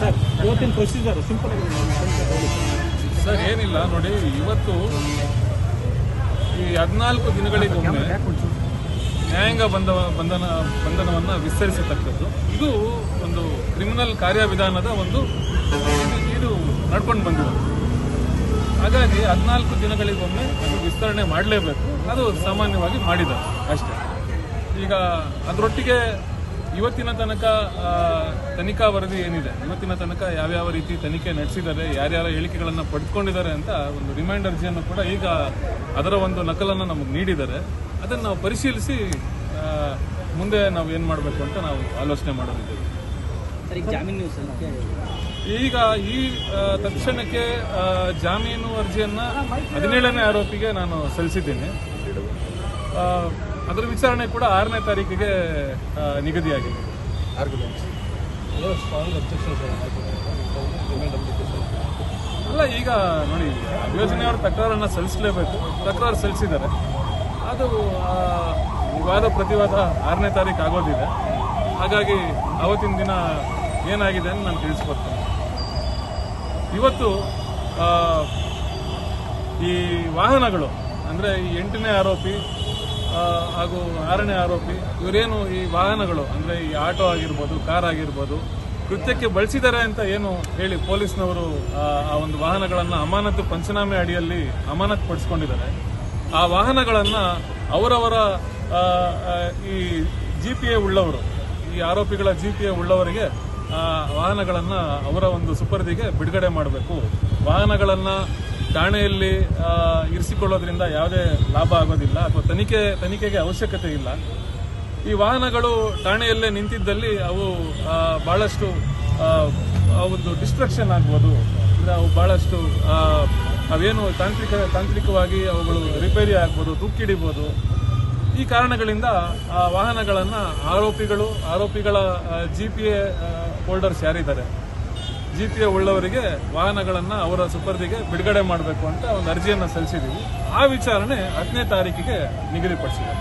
Sir ಇವತ್ತಿನ procedure simple sir ಏನಿಲ್ಲ ನೋಡಿ ಇವತ್ತು ಈ ಹದಿನಾಲ್ಕು ದಿನಗಳಿಗೊಮ್ಮೆ ನ್ಯಾಯಾಂಗ ಬಂಧ ಬಂಧನ ಬಂಧನವನ್ನು ವಿಸ್ತರಿಸತಕ್ಕದ್ದು. ಇದು ಒಂದು ಕ್ರಿಮಿನಲ್ ಕಾರ್ಯವಿಧಾನದ ಒಂದು ಇದು- ಇದು ನಡ್ಕೊಂಡು ಬಂದಿದೆ. ಹಾಗಾಗಿ ಹದಿನಾಲ್ಕು ದಿನಗಳಿಗೊಮ್ಮೆ ವಿಸ್ತರಣೆ ಮಾಡಲೇಬೇಕು. ಅದು ಸಾಮಾನ್ಯವಾಗಿ ಮಾಡಿದೆ ಅಷ್ಟೇ. ಈಗ ಅದರೊಟ್ಟಿಗೆ ಇವತ್ತಿನ ತನಕ ತನಿಖಾ ವರದಿ ಏನಿದೆ? ಇವತ್ತಿನ ತನಕ ಯಾವ್ಯಾವ ರೀತಿ ತನಿಖೆ ನಡೆಸಿದ್ದಾರೆ? ಯಾರ್ಯಾರ ಹೇಳಿಕೆಗಳನ್ನು ಪಡ್ಕೊಂಡಿದ್ದಾರೆ ಅಂತ ಒಂದು ರಿಮೈಂಡ್ ಅರ್ಜಿಯನ್ನು ಕೂಡ ಈಗ ಅದರ ಒಂದು ನಕಲನ್ನು ನಮಗೆ ನೀಡಿದ್ದಾರೆ. ಅದನ್ನು ನಾವು ಪರಿಶೀಲಿಸಿ ಮುಂದೆ ನಾವು ಏನು ಮಾಡಬೇಕು ಅಂತ ನಾವು ಆಲೋಚನೆ ಮಾಡೋದಿದ್ದೇವೆ. ಈಗ ಈ ತಕ್ಷಣಕ್ಕೆ ಜಾಮೀನು ಅರ್ಜಿಯನ್ನ ಹದಿನೇಳನೇ ಆರೋಪಿಗೆ ನಾನು ಸಲ್ಲಿಸಿದ್ದೀನಿ. ಅದರ ವಿಚಾರಣೆ ಕೂಡ ಆರನೇ ತಾರೀಕಿಗೆ ನಿಗದಿಯಾಗಿದೆ. ಅಲ್ಲ ಈಗ ನೋಡಿ ಯೋಜನೆಯವರು ತಕರಾರನ್ನ ಸಲ್ಲಿಸಲೇಬೇಕು. ತಕರಾರು ಸಲ್ಲಿಸಿದ್ದಾರೆ. ಅದು ವಿವಾದ ಪ್ರತಿವಾದ ಆರನೇ ತಾರೀಕು ಆಗೋದಿದೆ. ಹಾಗಾಗಿ ಅವತ್ತಿನ ದಿನ ಏನಾಗಿದೆ ಅಂತ ನಾನು ತಿಳಿಸ್ಕೊಡ್ತೇನೆ. ಇವತ್ತು ಈ ವಾಹನಗಳು ಅಂದರೆ ಈ ಎಂಟನೇ ಆರೋಪಿ ಹಾಗೂ ಆರನೇ ಆರೋಪಿ ಇವರೇನು ಈ ವಾಹನಗಳು ಅಂದರೆ ಈ ಆಟೋ ಆಗಿರ್ಬೋದು ಕಾರ್ ಆಗಿರ್ಬೋದು ಕೃತ್ಯಕ್ಕೆ ಬಳಸಿದ್ದಾರೆ ಅಂತ ಏನು ಹೇಳಿ ಪೊಲೀಸ್ನವರು ಆ, ಒಂದು ವಾಹನಗಳನ್ನು ಅಮಾನತು ಪಂಚನಾಮೆ ಅಡಿಯಲ್ಲಿ ಅಮಾನತು ಪಡಿಸ್ಕೊಂಡಿದ್ದಾರೆ ಆ ವಾಹನಗಳನ್ನು ಅವರವರ ಈ ಜಿ ಪಿ ಎ ಉಳ್ಳವರು ಈ ಆರೋಪಿಗಳ ಜಿ ಪಿ ಉಳ್ಳವರಿಗೆ ಆ, ವಾಹನಗಳನ್ನ ಅವರ ಒಂದು ಸುಪರ್ದಿಗೆ ಬಿಡುಗಡೆ ಮಾಡಬೇಕು. ವಾಹನಗಳನ್ನು ಠಾಣೆಯಲ್ಲಿ ಇರಿಸಿಕೊಳ್ಳೋದ್ರಿಂದ ಯಾವುದೇ ಲಾಭ ಆಗೋದಿಲ್ಲ ಅಥವಾ ತನಿಖೆ ತನಿಖೆಗೆ ಅವಶ್ಯಕತೆ ಇಲ್ಲ. ಈ ವಾಹನಗಳು ಠಾಣೆಯಲ್ಲೇ ನಿಂತಿದ್ದಲ್ಲಿ ಅವು ಭಾಳಷ್ಟು ಒಂದು ಡಿಸ್ಟ್ರಕ್ಷನ್ ಆಗ್ಬೋದು. ಅವು ಬಹಳಷ್ಟು ಆ, ಅವೇನು ತಾಂತ್ರಿಕ ತಾಂತ್ರಿಕವಾಗಿ ಅವುಗಳು ರಿಪೇರಿ ಆಗ್ಬೋದು ತುಕ್ಕಿಡಿಬೋದು ಈ ಕಾರಣಗಳಿಂದ ವಾಹನಗಳನ್ನು ಆರೋಪಿಗಳು, ಆರೋಪಿಗಳ ಜಿ ಪಿ ಎ ಹೋಲ್ಡರ್ಸ್ ಯಾರಿದ್ದಾರೆ? ಜಿ ಪಿ ಎ ಉಳ್ಳವರಿಗೆ ವಾಹನಗಳನ್ನು ಅವರ ಸುಪರ್ದಿಗೆ ಬಿಡುಗಡೆ ಮಾಡಬೇಕು ಅಂತ ಒಂದು ಅರ್ಜಿಯನ್ನು ಸಲ್ಲಿಸಿದ್ದೀವಿ ಆ ವಿಚಾರಣೆ ಹತ್ತನೇ ತಾರೀಕಿಗೆ ನಿಗದಿಪಡಿಸಿದೆ